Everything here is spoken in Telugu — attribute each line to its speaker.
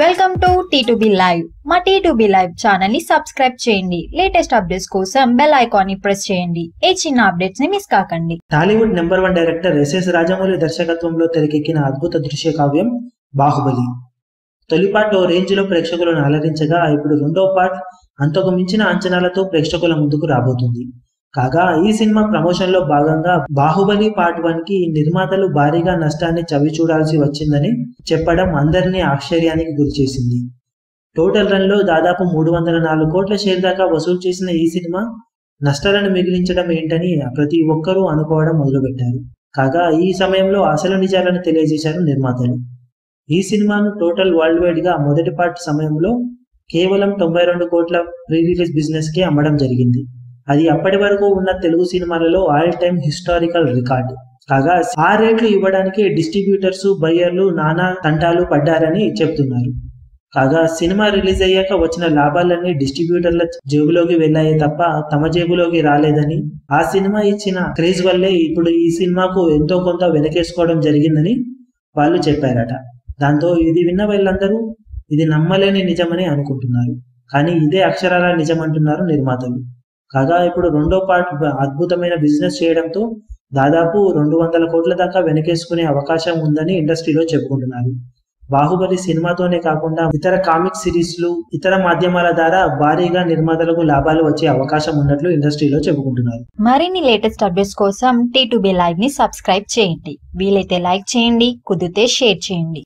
Speaker 1: వెల్కమ్ టు టీ లైవ్ మా టీ లైవ్ ఛానల్ని సబ్స్క్రైబ్ చేయండి. లేటెస్ట్ అప్డేట్స్ కోసం బెల్ ఐకాన్ని ప్రెస్ చేయండి. ఏ చిన్న అప్డేట్స్ని మిస్ కాకండి.
Speaker 2: Tollywood number one director S S Rajamouli దర్శకత్వంలో తెరకెక్కిన అద్భుత దృశ్య కావ్యం బాహుబలి. తొలి పార్ట్ ఓ రేంజ్లో ప్రేక్షకులను అలరించగా ఇప్పుడు రెండో పార్ట్ అంతకు మించిన అంచనాలతో ప్రేక్షకుల ముందుకు రాబోతుంది. కాగా ఈ సినిమా ప్రమోషన్లో భాగంగా బాహుబలి పార్ట్ వన్కి నిర్మాతలు భారీగా నష్టాన్ని చవి చూడాల్సి వచ్చిందని చెప్పడం అందరినీ ఆశ్చర్యానికి గురిచేసింది. టోటల్ రన్లో దాదాపు మూడు వందల నాలుగు కోట్ల షేర్ దాకా వసూలు చేసిన ఈ సినిమా నష్టాలను మిగిలించడం ఏంటని ప్రతి ఒక్కరూ అనుకోవడం మొదలుపెట్టారు. కాగా ఈ సమయంలో అసలు నిజాలను తెలియజేశారు నిర్మాతలు. ఈ సినిమాను టోటల్ వరల్డ్ వైడ్గా మొదటి పార్ట్ సమయంలో కేవలం తొంభై రెండు కోట్ల ప్రీ రిలీజ్ బిజినెస్కి అమ్మడం జరిగింది. అది అప్పటి వరకు ఉన్న తెలుగు సినిమాలలో ఆల్ టైమ్ హిస్టారికల్ రికార్డ్ కాగా ఆ రేట్లు ఇవ్వడానికి డిస్ట్రిబ్యూటర్స్ బయ్యర్లు నానా తంటాలు పడ్డారని చెప్తున్నారు. కాగా సినిమా రిలీజ్ అయ్యాక వచ్చిన లాభాలన్నీ డిస్ట్రిబ్యూటర్ల జేబులోకి వెళ్ళాయి తప్ప తమ జేబులోకి రాలేదని ఆ సినిమా ఇచ్చిన క్రేజ్ వల్లే ఇప్పుడు ఈ సినిమాకు ఎంతో కొంత వెనకేసుకోవడం జరిగిందని వాళ్ళు చెప్పారట. దాంతో ఇది విన్న వీళ్ళందరూ ఇది నమ్మలేని నిజమని అనుకుంటున్నారు. కానీ ఇదే అక్షరాల నిజం అంటున్నారు నిర్మాతలు. కాగా ఇప్పుడు రెండో పార్ట్ అద్భుతమైన బిజినెస్ చేయడంతో దాదాపు రెండు వందల కోట్ల దాకా వెనకేసుకునే అవకాశం ఉందని ఇండస్ట్రీలో చెప్పుకుంటున్నారు. బాహుబలి సినిమాతోనే కాకుండా ఇతర కామిక్ సిరీస్లు ఇతర మాధ్యమాల ద్వారా భారీగా నిర్మాతలకు లాభాలు వచ్చే అవకాశం ఉన్నట్లు ఇండస్ట్రీలో చెప్పుకుంటున్నారు.
Speaker 1: మరిన్ని లేటెస్ట్ అప్డేట్స్ కోసం టీ లైవ్ని సబ్స్క్రైబ్ చేయండి. వీలైతే లైక్ చేయండి కుదిరితే షేర్ చేయండి.